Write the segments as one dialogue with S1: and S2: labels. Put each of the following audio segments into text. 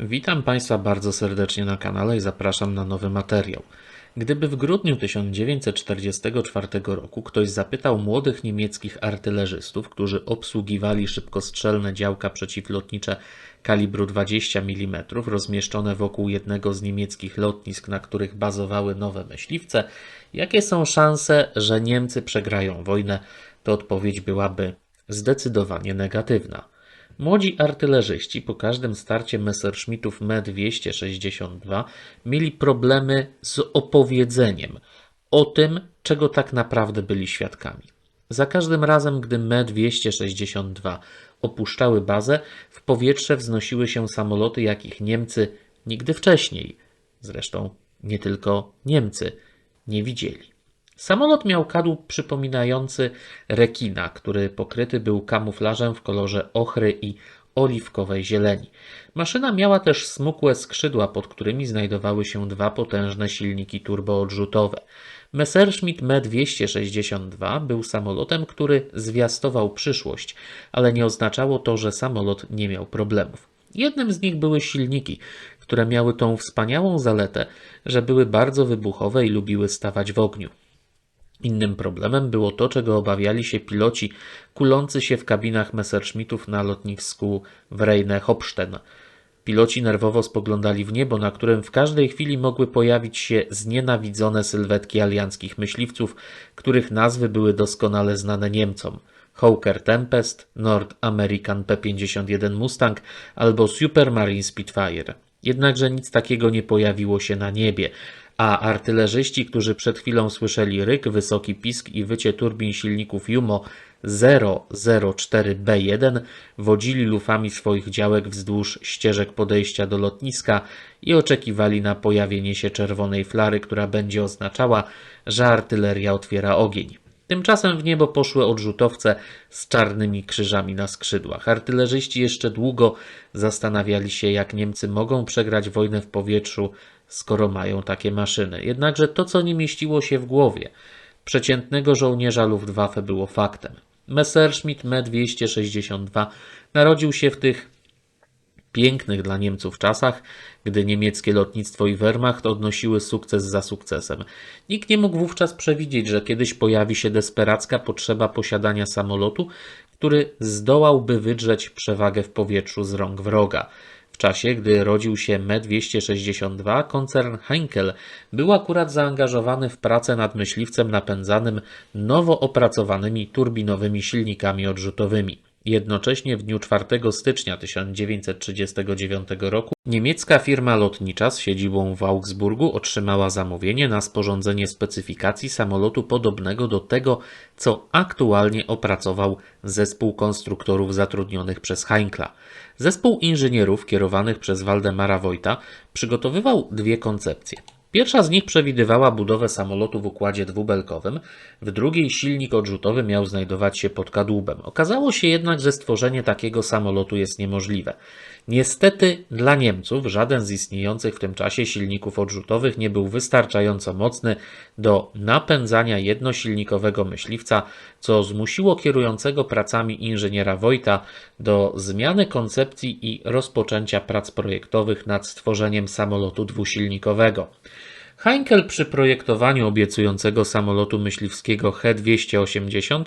S1: Witam Państwa bardzo serdecznie na kanale i zapraszam na nowy materiał. Gdyby w grudniu 1944 roku ktoś zapytał młodych niemieckich artylerzystów, którzy obsługiwali szybkostrzelne działka przeciwlotnicze kalibru 20 mm rozmieszczone wokół jednego z niemieckich lotnisk, na których bazowały nowe myśliwce, jakie są szanse, że Niemcy przegrają wojnę, to odpowiedź byłaby zdecydowanie negatywna. Młodzi artylerzyści po każdym starcie Messerschmittów Me-262 mieli problemy z opowiedzeniem o tym, czego tak naprawdę byli świadkami. Za każdym razem, gdy Me-262 opuszczały bazę, w powietrze wznosiły się samoloty, jakich Niemcy nigdy wcześniej, zresztą nie tylko Niemcy, nie widzieli. Samolot miał kadłub przypominający rekina, który pokryty był kamuflażem w kolorze ochry i oliwkowej zieleni. Maszyna miała też smukłe skrzydła, pod którymi znajdowały się dwa potężne silniki turboodrzutowe. Messerschmitt Me-262 był samolotem, który zwiastował przyszłość, ale nie oznaczało to, że samolot nie miał problemów. Jednym z nich były silniki, które miały tą wspaniałą zaletę, że były bardzo wybuchowe i lubiły stawać w ogniu. Innym problemem było to, czego obawiali się piloci kulący się w kabinach Messerschmittów na lotnisku w Rheine-Hopsten. Piloci nerwowo spoglądali w niebo, na którym w każdej chwili mogły pojawić się znienawidzone sylwetki alianckich myśliwców, których nazwy były doskonale znane Niemcom. Hawker Tempest, Nord American P-51 Mustang albo Supermarine Spitfire. Jednakże nic takiego nie pojawiło się na niebie, a artylerzyści, którzy przed chwilą słyszeli ryk, wysoki pisk i wycie turbin silników Jumo 004B1, wodzili lufami swoich działek wzdłuż ścieżek podejścia do lotniska i oczekiwali na pojawienie się czerwonej flary, która będzie oznaczała, że artyleria otwiera ogień. Tymczasem w niebo poszły odrzutowce z czarnymi krzyżami na skrzydłach. Artylerzyści jeszcze długo zastanawiali się, jak Niemcy mogą przegrać wojnę w powietrzu, skoro mają takie maszyny. Jednakże to, co nie mieściło się w głowie przeciętnego żołnierza Luftwaffe było faktem. Messerschmitt Me-262 narodził się w tych pięknych dla Niemców czasach, gdy niemieckie lotnictwo i Wehrmacht odnosiły sukces za sukcesem. Nikt nie mógł wówczas przewidzieć, że kiedyś pojawi się desperacka potrzeba posiadania samolotu, który zdołałby wydrzeć przewagę w powietrzu z rąk wroga. W czasie, gdy rodził się Me-262, koncern Heinkel był akurat zaangażowany w pracę nad myśliwcem napędzanym nowo opracowanymi turbinowymi silnikami odrzutowymi. Jednocześnie w dniu 4 stycznia 1939 roku niemiecka firma lotnicza z siedzibą w Augsburgu otrzymała zamówienie na sporządzenie specyfikacji samolotu podobnego do tego, co aktualnie opracował zespół konstruktorów zatrudnionych przez Heinkla. Zespół inżynierów kierowanych przez Waldemara Wojta przygotowywał dwie koncepcje. Pierwsza z nich przewidywała budowę samolotu w układzie dwubelkowym, w drugiej silnik odrzutowy miał znajdować się pod kadłubem. Okazało się jednak, że stworzenie takiego samolotu jest niemożliwe. Niestety dla Niemców żaden z istniejących w tym czasie silników odrzutowych nie był wystarczająco mocny do napędzania jednosilnikowego myśliwca, co zmusiło kierującego pracami inżyniera Wojta do zmiany koncepcji i rozpoczęcia prac projektowych nad stworzeniem samolotu dwusilnikowego. Heinkel przy projektowaniu obiecującego samolotu myśliwskiego He-280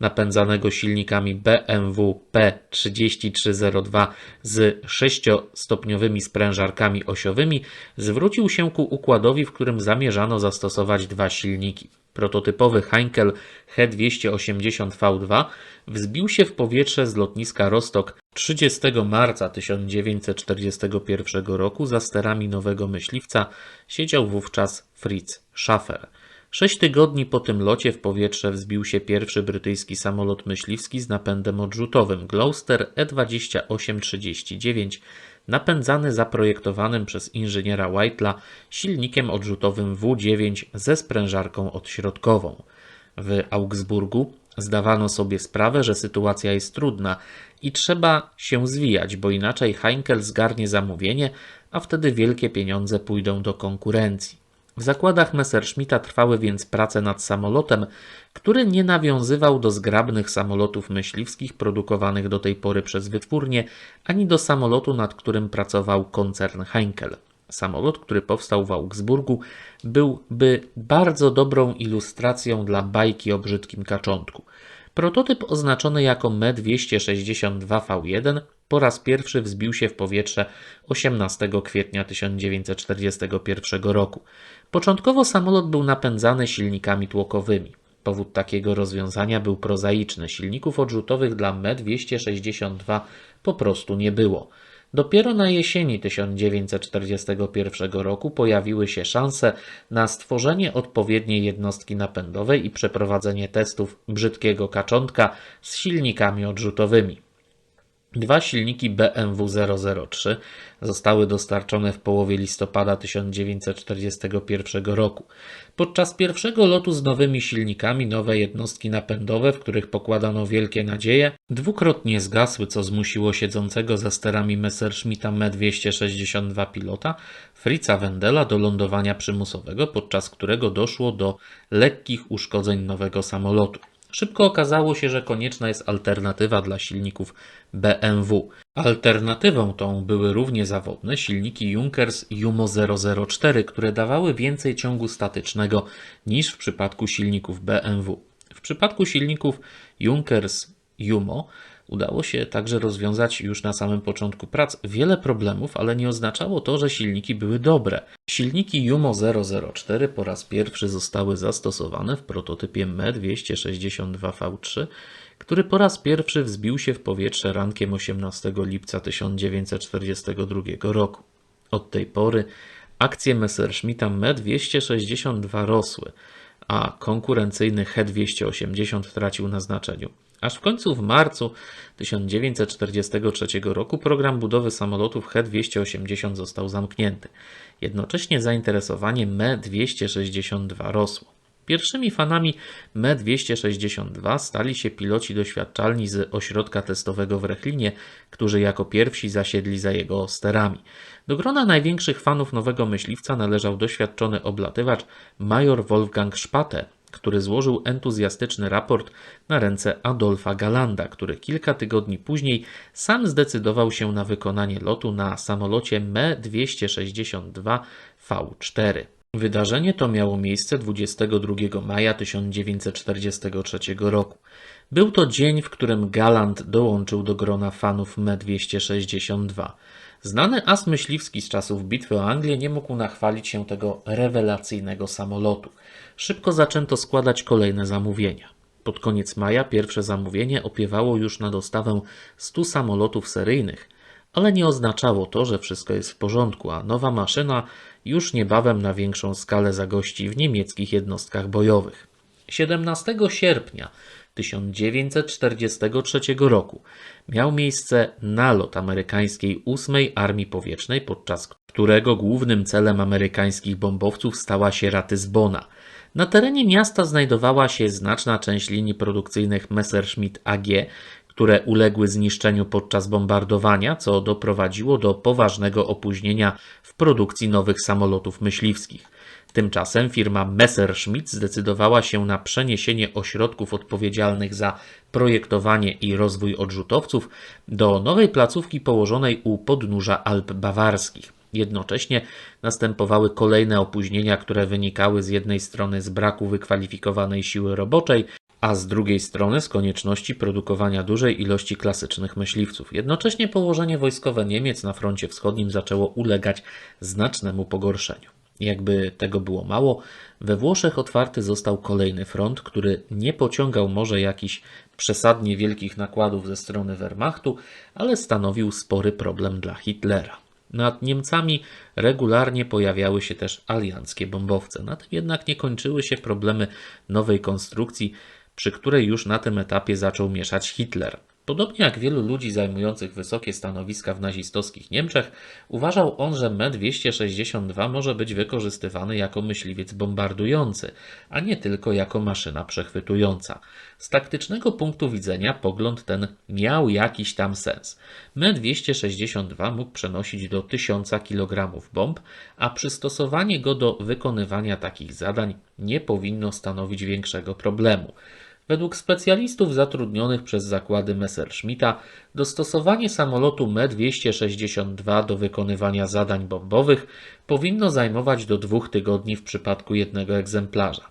S1: napędzanego silnikami BMW P3302 z sześciostopniowymi sprężarkami osiowymi zwrócił się ku układowi, w którym zamierzano zastosować dwa silniki. Prototypowy Heinkel He-280V2 wzbił się w powietrze z lotniska Rostock 30 marca 1941 roku. Za sterami nowego myśliwca siedział wówczas Fritz Schaffer. Sześć tygodni po tym locie w powietrze wzbił się pierwszy brytyjski samolot myśliwski z napędem odrzutowym Gloucester E-2839, napędzany zaprojektowanym przez inżyniera Whitela silnikiem odrzutowym W9 ze sprężarką odśrodkową. W Augsburgu zdawano sobie sprawę, że sytuacja jest trudna i trzeba się zwijać, bo inaczej Heinkel zgarnie zamówienie, a wtedy wielkie pieniądze pójdą do konkurencji. W zakładach Messerschmitta trwały więc prace nad samolotem, który nie nawiązywał do zgrabnych samolotów myśliwskich produkowanych do tej pory przez wytwórnię, ani do samolotu, nad którym pracował koncern Heinkel. Samolot, który powstał w Augsburgu, byłby bardzo dobrą ilustracją dla bajki o brzydkim kaczątku. Prototyp oznaczony jako Me-262V1 po raz pierwszy wzbił się w powietrze 18 kwietnia 1941 roku. Początkowo samolot był napędzany silnikami tłokowymi. Powód takiego rozwiązania był prozaiczny. Silników odrzutowych dla Me-262 po prostu nie było. Dopiero na jesieni 1941 roku pojawiły się szanse na stworzenie odpowiedniej jednostki napędowej i przeprowadzenie testów brzydkiego kaczątka z silnikami odrzutowymi. Dwa silniki BMW 003 zostały dostarczone w połowie listopada 1941 roku. Podczas pierwszego lotu z nowymi silnikami nowe jednostki napędowe, w których pokładano wielkie nadzieje, dwukrotnie zgasły, co zmusiło siedzącego za sterami Messerschmitta Me-262 pilota Fritza Wendela do lądowania przymusowego, podczas którego doszło do lekkich uszkodzeń nowego samolotu. Szybko okazało się, że konieczna jest alternatywa dla silników BMW. Alternatywą tą były równie zawodne silniki Junkers Jumo 004, które dawały więcej ciągu statycznego niż w przypadku silników BMW. W przypadku silników Junkers Jumo Udało się także rozwiązać już na samym początku prac wiele problemów, ale nie oznaczało to, że silniki były dobre. Silniki Jumo 004 po raz pierwszy zostały zastosowane w prototypie Me-262V3, który po raz pierwszy wzbił się w powietrze rankiem 18 lipca 1942 roku. Od tej pory akcje Messerschmitta Me-262 rosły, a konkurencyjny He-280 tracił na znaczeniu. Aż w końcu w marcu 1943 roku program budowy samolotów He-280 został zamknięty. Jednocześnie zainteresowanie Me-262 rosło. Pierwszymi fanami Me-262 stali się piloci doświadczalni z ośrodka testowego w Rechlinie, którzy jako pierwsi zasiedli za jego sterami. Do grona największych fanów nowego myśliwca należał doświadczony oblatywacz major Wolfgang Spate, który złożył entuzjastyczny raport na ręce Adolfa Galanda, który kilka tygodni później sam zdecydował się na wykonanie lotu na samolocie Me-262V4. Wydarzenie to miało miejsce 22 maja 1943 roku. Był to dzień, w którym Galant dołączył do grona fanów Me-262. Znany as myśliwski z czasów bitwy o Anglię nie mógł nachwalić się tego rewelacyjnego samolotu. Szybko zaczęto składać kolejne zamówienia. Pod koniec maja pierwsze zamówienie opiewało już na dostawę 100 samolotów seryjnych, ale nie oznaczało to, że wszystko jest w porządku, a nowa maszyna już niebawem na większą skalę zagości w niemieckich jednostkach bojowych. 17 sierpnia 1943 roku miał miejsce nalot amerykańskiej 8 Armii Powietrznej, podczas którego głównym celem amerykańskich bombowców stała się Ratyzbona. Na terenie miasta znajdowała się znaczna część linii produkcyjnych Messerschmitt AG, które uległy zniszczeniu podczas bombardowania, co doprowadziło do poważnego opóźnienia w produkcji nowych samolotów myśliwskich. Tymczasem firma Messerschmitt zdecydowała się na przeniesienie ośrodków odpowiedzialnych za projektowanie i rozwój odrzutowców do nowej placówki położonej u podnóża Alp Bawarskich. Jednocześnie następowały kolejne opóźnienia, które wynikały z jednej strony z braku wykwalifikowanej siły roboczej, a z drugiej strony z konieczności produkowania dużej ilości klasycznych myśliwców. Jednocześnie położenie wojskowe Niemiec na froncie wschodnim zaczęło ulegać znacznemu pogorszeniu. Jakby tego było mało, we Włoszech otwarty został kolejny front, który nie pociągał może jakichś przesadnie wielkich nakładów ze strony Wehrmachtu, ale stanowił spory problem dla Hitlera. Nad Niemcami regularnie pojawiały się też alianckie bombowce. Na tym jednak nie kończyły się problemy nowej konstrukcji, przy której już na tym etapie zaczął mieszać Hitler. Podobnie jak wielu ludzi zajmujących wysokie stanowiska w nazistowskich Niemczech, uważał on, że Me-262 może być wykorzystywany jako myśliwiec bombardujący, a nie tylko jako maszyna przechwytująca. Z taktycznego punktu widzenia pogląd ten miał jakiś tam sens. Me-262 mógł przenosić do 1000 kg bomb, a przystosowanie go do wykonywania takich zadań nie powinno stanowić większego problemu. Według specjalistów zatrudnionych przez zakłady Messerschmitta, dostosowanie samolotu Me-262 do wykonywania zadań bombowych powinno zajmować do dwóch tygodni w przypadku jednego egzemplarza.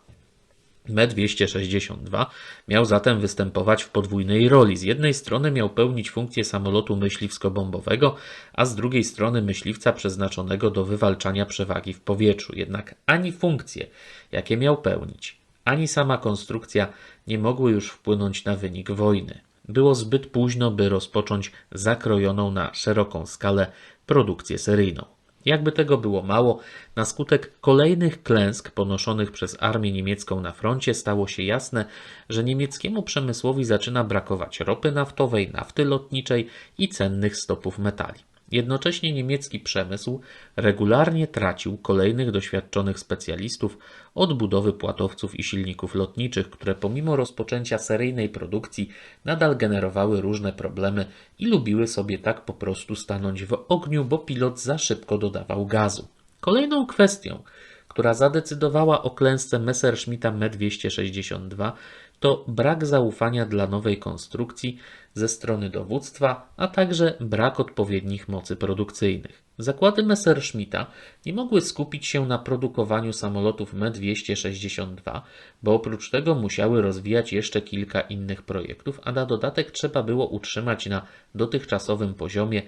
S1: Me-262 miał zatem występować w podwójnej roli. Z jednej strony miał pełnić funkcję samolotu myśliwsko-bombowego, a z drugiej strony myśliwca przeznaczonego do wywalczania przewagi w powietrzu. Jednak ani funkcje, jakie miał pełnić, ani sama konstrukcja nie mogły już wpłynąć na wynik wojny. Było zbyt późno, by rozpocząć zakrojoną na szeroką skalę produkcję seryjną. Jakby tego było mało, na skutek kolejnych klęsk ponoszonych przez armię niemiecką na froncie stało się jasne, że niemieckiemu przemysłowi zaczyna brakować ropy naftowej, nafty lotniczej i cennych stopów metali. Jednocześnie niemiecki przemysł regularnie tracił kolejnych doświadczonych specjalistów od budowy płatowców i silników lotniczych, które pomimo rozpoczęcia seryjnej produkcji nadal generowały różne problemy i lubiły sobie tak po prostu stanąć w ogniu, bo pilot za szybko dodawał gazu. Kolejną kwestią, która zadecydowała o klęsce Messerschmitta Me-262 to brak zaufania dla nowej konstrukcji ze strony dowództwa, a także brak odpowiednich mocy produkcyjnych. Zakłady Messerschmitta nie mogły skupić się na produkowaniu samolotów Me-262, bo oprócz tego musiały rozwijać jeszcze kilka innych projektów, a na dodatek trzeba było utrzymać na dotychczasowym poziomie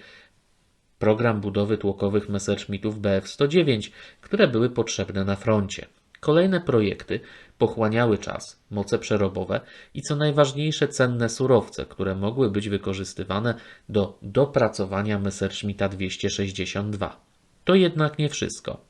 S1: program budowy tłokowych Messerschmittów Bf-109, które były potrzebne na froncie. Kolejne projekty pochłaniały czas, moce przerobowe i co najważniejsze cenne surowce, które mogły być wykorzystywane do dopracowania Messerschmitta 262. To jednak nie wszystko.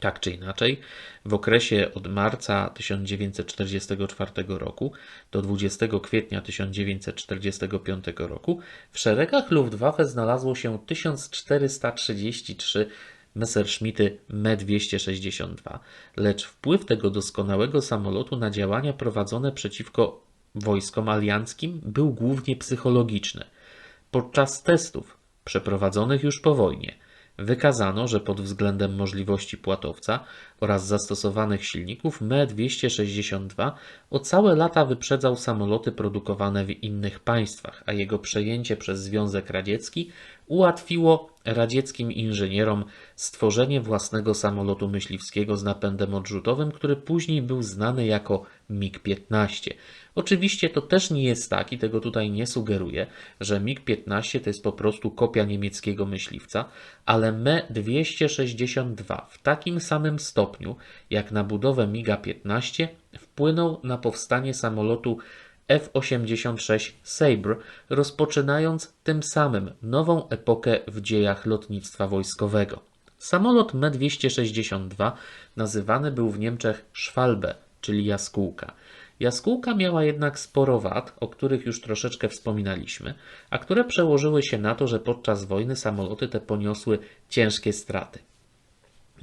S1: Tak czy inaczej, w okresie od marca 1944 roku do 20 kwietnia 1945 roku w szeregach Luftwaffe znalazło się 1433 Messerschmitty Me-262, lecz wpływ tego doskonałego samolotu na działania prowadzone przeciwko wojskom alianckim był głównie psychologiczny. Podczas testów przeprowadzonych już po wojnie Wykazano, że pod względem możliwości płatowca oraz zastosowanych silników Me-262 o całe lata wyprzedzał samoloty produkowane w innych państwach, a jego przejęcie przez Związek Radziecki ułatwiło radzieckim inżynierom stworzenie własnego samolotu myśliwskiego z napędem odrzutowym, który później był znany jako MiG-15. Oczywiście to też nie jest tak i tego tutaj nie sugeruję, że MiG-15 to jest po prostu kopia niemieckiego myśliwca, ale Me-262 w takim samym stopniu jak na budowę MiG-15 wpłynął na powstanie samolotu F-86 Sabre, rozpoczynając tym samym nową epokę w dziejach lotnictwa wojskowego. Samolot Me-262 nazywany był w Niemczech Schwalbe, czyli jaskółka. Jaskółka miała jednak sporo wad, o których już troszeczkę wspominaliśmy, a które przełożyły się na to, że podczas wojny samoloty te poniosły ciężkie straty.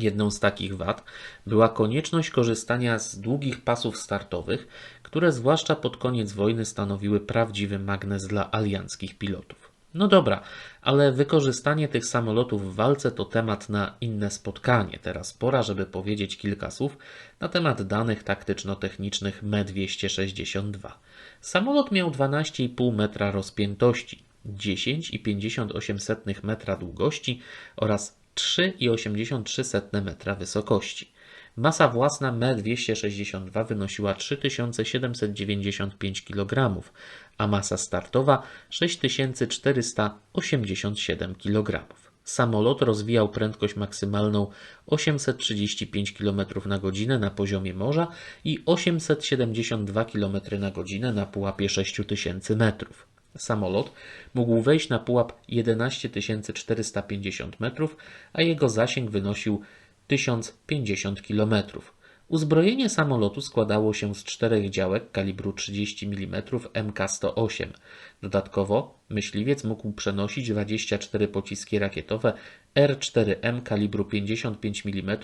S1: Jedną z takich wad była konieczność korzystania z długich pasów startowych, które zwłaszcza pod koniec wojny stanowiły prawdziwy magnes dla alianckich pilotów. No dobra, ale wykorzystanie tych samolotów w walce to temat na inne spotkanie. Teraz pora, żeby powiedzieć kilka słów na temat danych taktyczno-technicznych Me-262. Samolot miał 12,5 metra rozpiętości, 10,58 metra długości oraz 3,83 metra wysokości. Masa własna Me-262 wynosiła 3795 kg, a masa startowa 6487 kg. Samolot rozwijał prędkość maksymalną 835 km na godzinę na poziomie morza i 872 km na godzinę na pułapie 6000 metrów. Samolot mógł wejść na pułap 11 450 metrów, a jego zasięg wynosił 1050 km. Uzbrojenie samolotu składało się z czterech działek kalibru 30 mm MK108. Dodatkowo myśliwiec mógł przenosić 24 pociski rakietowe R4M kalibru 55 mm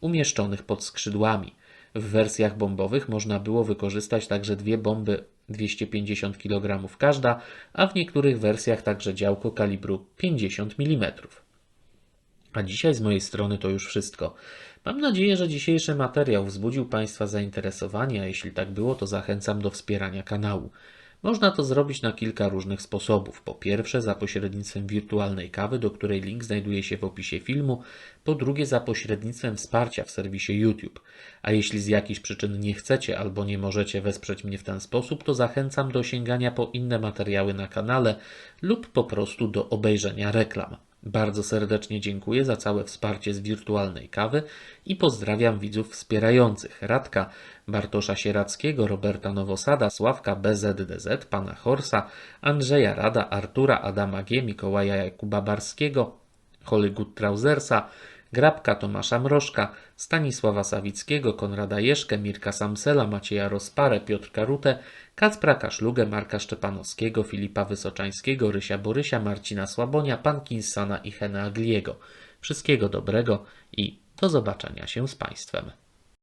S1: umieszczonych pod skrzydłami. W wersjach bombowych można było wykorzystać także dwie bomby 250 kg każda, a w niektórych wersjach także działko kalibru 50 mm. A dzisiaj z mojej strony to już wszystko. Mam nadzieję, że dzisiejszy materiał wzbudził Państwa zainteresowanie, a jeśli tak było, to zachęcam do wspierania kanału. Można to zrobić na kilka różnych sposobów. Po pierwsze, za pośrednictwem wirtualnej kawy, do której link znajduje się w opisie filmu. Po drugie, za pośrednictwem wsparcia w serwisie YouTube. A jeśli z jakichś przyczyn nie chcecie albo nie możecie wesprzeć mnie w ten sposób, to zachęcam do sięgania po inne materiały na kanale lub po prostu do obejrzenia reklam. Bardzo serdecznie dziękuję za całe wsparcie z wirtualnej kawy i pozdrawiam widzów wspierających Radka, Bartosza Sierackiego, Roberta Nowosada, Sławka BZDZ, Pana Horsa, Andrzeja Rada, Artura Adama G, Mikołaja Jakuba Barskiego, Hollywood Trausersa, Grabka Tomasza Mrożka, Stanisława Sawickiego, Konrada Jeszkę, Mirka Samsela, Macieja Rozparę, Piotrka Rutę, Kacpra Kaszlugę, Marka Szczepanowskiego, Filipa Wysoczańskiego, Rysia Borysia, Marcina Słabonia, Pankinsona i Hena Agliego. Wszystkiego dobrego i do zobaczenia się z Państwem.